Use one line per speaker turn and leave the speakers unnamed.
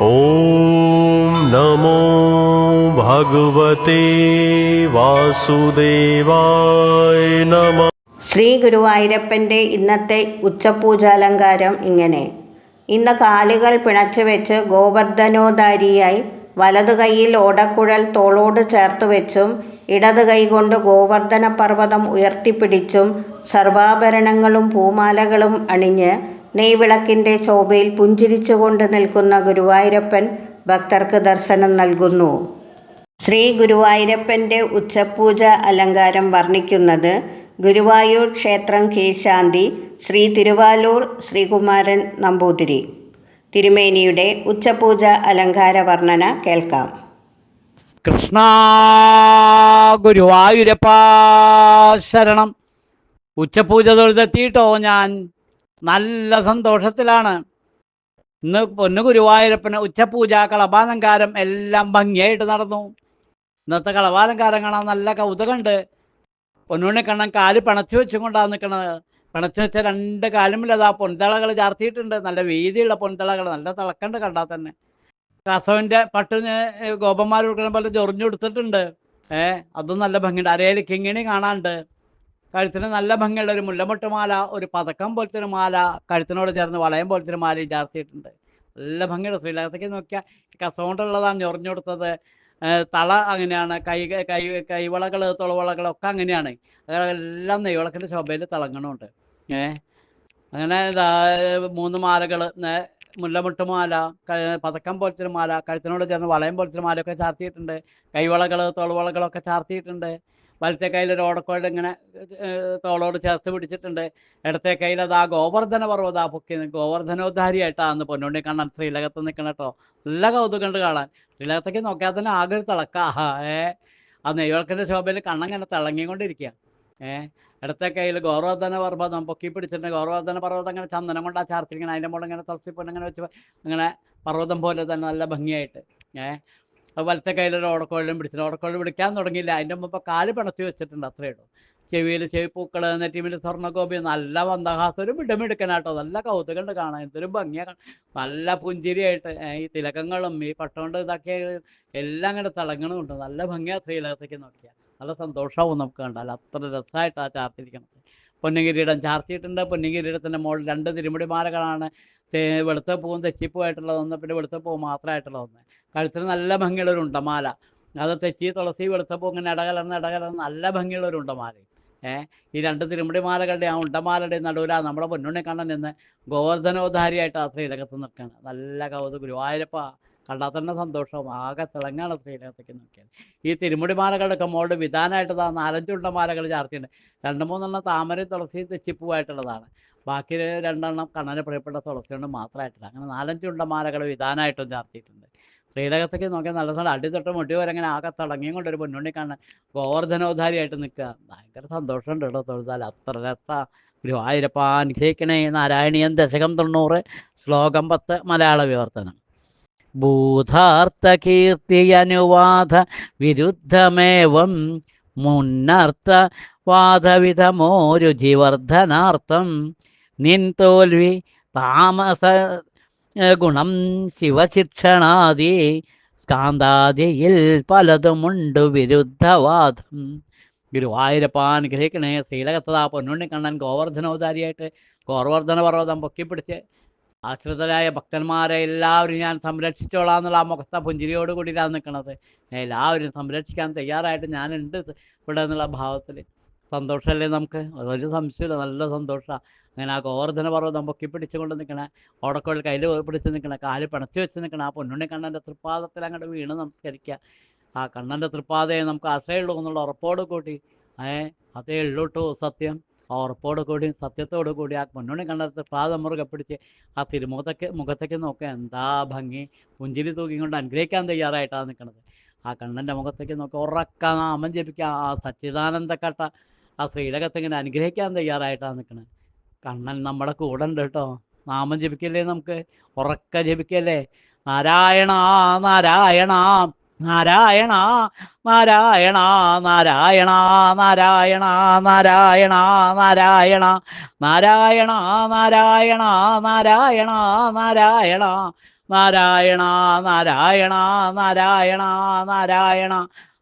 ॐ नमो भगवते वासुदेवाय नमः
ശ്രീ ഗുരുവായൂരപ്പൻ്റെ ഇന്നത്തെ ഉച്ചപൂജാലങ്കാരം ഇങ്ങനെ ഇന്ന് കാലുകൾ പിണച്ചു വെച്ച് ഗോവർദ്ധനോധാരിയായി വലതു കൈയിൽ ഓടക്കുഴൽ തോളോട് ചേർത്ത് വെച്ചും ഇടത് കൈകൊണ്ട് ഗോവർദ്ധന പർവ്വതം ഉയർത്തിപ്പിടിച്ചും സർവാഭരണങ്ങളും പൂമാലകളും അണിഞ്ഞ് നെയ്വിളക്കിന്റെ ശോഭയിൽ പുഞ്ചിരിച്ചുകൊണ്ട് നിൽക്കുന്ന ഗുരുവായൂരപ്പൻ ഭക്തർക്ക് ദർശനം നൽകുന്നു. ശ്രീ ഗുരുവായൂരപ്പന്റെ ഉച്ചപൂജ അലങ്കാരം വർണിക്കുന്നത് ഗുരുവായൂർ ക്ഷേത്രം കീശാന്തി ശ്രീ തിരുവാലൂർ ശ്രീകുമാരൻ നമ്പൂതിരി. തിരുമേനിയുടെ ഉച്ചപൂജ അലങ്കാര വർണന കേൾക്കാം.
കൃഷ്ണ ഗുരുവായൂരപ്പ ശരണം. ഉച്ചപൂജ തൊഴുതെത്തിയിട്ടോ ഞാൻ? നല്ല സന്തോഷത്തിലാണ്. ഇന്ന് പൊന്നു ഗുരുവായൂരപ്പന് ഉച്ചപൂജ കളഭാലങ്കാരം എല്ലാം ഭംഗിയായിട്ട് നടന്നു. ഇന്നത്തെ കളഭാലങ്കാരം കാണാൻ നല്ല കൗതുകമുണ്ട്. പൊന്നുണ്ണി കണ്ണൻ കാൽ പിണച്ചു വെച്ചും നിൽക്കുന്നത്. പിണച്ചു വെച്ച രണ്ട് കാലുമില്ലത് ആ പൊൻതളകൾ ചാർത്തിയിട്ടുണ്ട്. നല്ല വീതിയുള്ള പൊൻതളകൾ നല്ല തിളക്കണ്ട് കണ്ടാൽ തന്നെ. കസവിന്റെ പട്ടിന് ഗോപന്മാർ കൊടുക്കുന്ന പോലെ ചൊറിഞ്ഞു കൊടുത്തിട്ടുണ്ട്. ഏഹ് അതും നല്ല ഭംഗിയുണ്ട്. അരയിൽ കിങ്ങിണി കാണാണ്ട് കഴുത്തിന് നല്ല ഭംഗിയുള്ള ഒരു മുല്ലമൊട്ട് മാല ഒരു പതക്കം പോലത്തെ ഒരു മാല കഴുത്തിനോട് ചേർന്ന് വളയം പോലത്തെ ഒരു മാലയും ചാർത്തിയിട്ടുണ്ട് നല്ല ഭംഗിയുള്ള ശ്രീലകത്തേക്ക് നോക്കിയാൽ കസവുകൊണ്ടുള്ളതാണ് ഞൊറിഞ്ഞു കൊടുത്തത്. തള അങ്ങനെയാണ് കൈ കൈ കൈവളകൾ തുളവളകൾ ഒക്കെ അങ്ങനെയാണ്. അതെല്ലാം നെയ്വളക്കിന്റെ ശോഭയിൽ തിളങ്ങണമുണ്ട് ഏഹ് അങ്ങനെ മൂന്ന് മാലകൾ മുല്ലമുട്ട് മാല പതക്കം പോലത്തെ മാല കഴുത്തിനോട് ചേർന്ന് വളയം പോലത്തെ മാലയൊക്കെ ചാർത്തിയിട്ടുണ്ട്. കൈവളകൾ തോൾവളകളൊക്കെ ചാർത്തിയിട്ടുണ്ട്. വലത്തെ കയ്യിൽ ഒരു ഓടക്കോട് ഇങ്ങനെ തോളോട് ചേർത്ത് പിടിച്ചിട്ടുണ്ട്. ഇടത്തെ കയ്യിൽ അത് ആ ഗോവർദ്ധന പർവത പൊക്കി ഗോവർദ്ധനോദ്ധാരിയായിട്ടാണ് പൊന്നോണ്ടി കാണാൻ ശ്രീലകത്ത് നിൽക്കണം കേട്ടോ നല്ല കൗതുകമുണ്ട് കാണാൻ. ശ്രീലകത്തേക്ക് നോക്കിയാൽ തന്നെ ആകെ ഒരു തിളക്ക. ഏ. ആ നെയ്വിളക്കിന്റെ ശോഭയിൽ കണ്ണങ്ങനെ തിളങ്ങിക്കൊണ്ടിരിക്കുക ഏ. ഇടത്തെ കയ്യിൽ ഗൗരവർദ്ധന പർവതം പൊക്കി പിടിച്ചിട്ടുണ്ട്. ഗൗരവർദ്ധന പർവതം അങ്ങനെ ചന്ദനം കൊണ്ടാ ചാർത്തിരിക്കണം. അതിന്റെ മുകളിൽ ഇങ്ങനെ തുളസി പൊന്നിങ്ങനെ വെച്ച് പർവതം പോലെ തന്നെ നല്ല ഭംഗിയായിട്ട്. ഏ. അത് വലത്തെ കയ്യിലൊരു ഓടക്കോഴിലും പിടിച്ചിട്ട് ഓടക്കോഴി വിളിക്കാൻ തുടങ്ങിയില്ല. അതിന്റെ മുമ്പ് കാൽ പിണച്ചു വെച്ചിട്ടുണ്ട് അത്രേ ഉള്ളൂ. ചെവിയിൽ ചെവിപ്പൂക്കൾ നെറ്റിമിൽ സ്വർണഗോപി നല്ല മന്ദഹാസം ഒരു മിടുമിടുക്കനാട്ടോ നല്ല കൗതുകമുണ്ട് കാണാൻ. എന്തൊരു ഭംഗിയാ കാണാൻ. നല്ല പുഞ്ചിരിയായിട്ട് ഈ തിലകങ്ങളും ഈ പട്ടോണ്ട് ഇതൊക്കെ എല്ലാം അങ്ങോട്ട് തിളങ്ങണമുണ്ട് നല്ല ഭംഗിയാ ശ്രീലകത്തേക്ക് നോക്കിയാൽ നല്ല സന്തോഷമാവും നമുക്ക് കണ്ടാൽ. അത്ര രസമായിട്ടാണ് ചാർത്തിരിക്കണത്. പൊന്നുകിരീടം ചാർത്തിയിട്ടുണ്ട്. പൊന്നുകിരീടത്തിന്റെ മുകളിൽ രണ്ട് തിരുമുടിമാലകളാണ് തേ- വെളുത്ത പൂവും തെച്ചിപ്പൂവായിട്ടുള്ളത് ഒന്ന് പിന്നെ വെളുത്ത പൂ മാത്രമായിട്ടുള്ളത് ഒന്ന്. കഴുത്തിൽ നല്ല ഭംഗിയുള്ള ഒരു ഉണ്ടമാല അത് തെച്ചി തുളസി വെളുത്ത പൂ ഇങ്ങനെ ഇടകലർന്ന് ഇടകലർന്ന് നല്ല ഭംഗിയുള്ള ഒരു ഉണ്ടമാല ഏഹ് ഈ രണ്ട് തിരുമുടിമാലകളുടെ ആ ഉണ്ടമാലയുടെ നടുവില നമ്മുടെ പൊന്നുണ്ണി കണ്ണൻ നിന്ന് ഗോവർദ്ധനോധാരിയായിട്ട് ആ ശ്രീലകത്ത് നിൽക്കുകയാണ്. നല്ല കൗതു ഗുരുവായൂരപ്പ കണ്ടാൽ തന്നെ സന്തോഷവും ആകെ തിളങ്ങാണ് ശ്രീലകത്തേക്ക് നോക്കിയാൽ. ഈ തിരുമുടിമാലകളുടെ മോളുടെ വിധാനമായിട്ട് ആ നാലഞ്ച് ഉണ്ടമാലകൾ ചാർത്തിയുണ്ട് രണ്ട് മൂന്നെണ്ണം താമരയും തുളസിയും തെച്ചിപ്പൂവായിട്ടുള്ളതാണ് ബാക്കി രണ്ടെണ്ണം കണ്ണന് പ്രിയപ്പെട്ട തുളസിയുണ്ട് മാത്രമായിട്ടില്ല. അങ്ങനെ നാലഞ്ച് ഉണ്ടമാലകൾ വിധാനമായിട്ടും ചാർത്തിയിട്ടുണ്ട്. ശ്രീലകത്തേക്ക് നോക്കിയാൽ നല്ല സ്ഥലം. അടി തൊട്ട് മുടി വരെ അങ്ങനെ ആകെ തിളങ്ങിയും കൊണ്ട് ഒരു പൊന്നുണ്ണി കാണാൻ ഗോവർദ്ധനോധാരിയായിട്ട് നിൽക്കുക. ഭയങ്കര സന്തോഷമുണ്ട് കേട്ടോ തൊഴുതാൽ. അത്ര രസ. ഗുരുവായൂരപ്പ അനുഗ്രഹിക്കണേ നാരായണീയൻ ദശകം തൊണ്ണൂറ് ശ്ലോകം പത്ത് മലയാള വിവർത്തനം. ഭൂതാർത്ഥ കീർത്തി അനുവാദ വിരുദ്ധമേവം മുന്നർത്ഥ വാദവിധമോ ജീവർദ്ധനാർത്ഥം നിൻ തോൽവി താമസ ഗുണം ശിവശിക്ഷണാദി. സ്കാന്താദിയിൽ പലതുമുണ്ട് വിരുദ്ധവാദം. ഗുരുവായൂരപ്പ അനുഗ്രഹിക്കണേ ശ്രീലകത്തതാ പൊന്നുണ്ണി കണ്ണൻ ഗോവർദ്ധനോദാരിയായിട്ട് ഗോവർദ്ധന പർവതം പൊക്കിപ്പിടിച്ച് ആശ്രിതരായ ഭക്തന്മാരെ എല്ലാവരും ഞാൻ സംരക്ഷിച്ചോളാം എന്നുള്ള ആ മുഖത്ത പുഞ്ചിരിയോട് കൂടിയിട്ടാണ് നിൽക്കുന്നത് എല്ലാവരും സംരക്ഷിക്കാൻ തയ്യാറായിട്ട് ഞാനുണ്ട് ഇവിടെ എന്നുള്ള ഭാവത്തിൽ സന്തോഷമല്ലേ നമുക്ക്? അതൊരു സംശയമില്ല നല്ല സന്തോഷമാണ് അങ്ങനെ ആ ഗോവർദ്ധന പർവതം പൊക്കി പിടിച്ചുകൊണ്ട് നിൽക്കണ ഓടക്കോൾ കയ്യിൽ പിടിച്ച് നിൽക്കണ കാൽ പിണച്ച് വെച്ച് നിൽക്കണ ആ പൊന്നുണ്ണി കണ്ണന്റെ തൃപ്പാദത്തിൽ അങ്ങോട്ട് വീണ് നമസ്കരിക്കുക ആ കണ്ണന്റെ തൃപ്പാദയെ നമുക്ക് ആശ്രയമുള്ളൂ എന്നുള്ള ഉറപ്പോട് കൂടി ഏ അതേ ഉള്ളൂട്ടോ സത്യം. ആ ഉറപ്പോട് കൂടി സത്യത്തോട് കൂടി ആ പൊന്നുണ്ണി കണ്ണന്റെ തൃപ്പാദം മുറുകെ പിടിച്ച് ആ തിരുമുഖത്തേക്ക് മുഖത്തേക്ക് നോക്കുക എന്താ ഭംഗി. പുഞ്ചിരി തൂക്കിക്കൊണ്ട് അനുഗ്രഹിക്കാൻ തയ്യാറായിട്ടാണ് നിൽക്കുന്നത് ആ കണ്ണന്റെ മുഖത്തേക്ക് നോക്കി ഉറക്ക നാമം ജപിക്കുക ആ സച്ചിദാനന്ദ കട്ട ആ ശ്രീലകത്ത് ഇങ്ങനെ അനുഗ്രഹിക്കാൻ തയ്യാറായിട്ടാണ് നിൽക്കുന്നത് കണ്ണൻ നമ്മുടെ കൂടെ ഉണ്ട് കേട്ടോ നാമം ജപിക്കല്ലേ നമുക്ക് ഉറക്ക ജപിക്കല്ലേ നാരായണ നാരായണ നാരായണ നാരായണ നാരായണ നാരായണ നാരായണ നാരായണ നാരായണ നാരായണ നാരായണ നാരായണ നാരായണ നാരായണ നാരായണ നാരായണ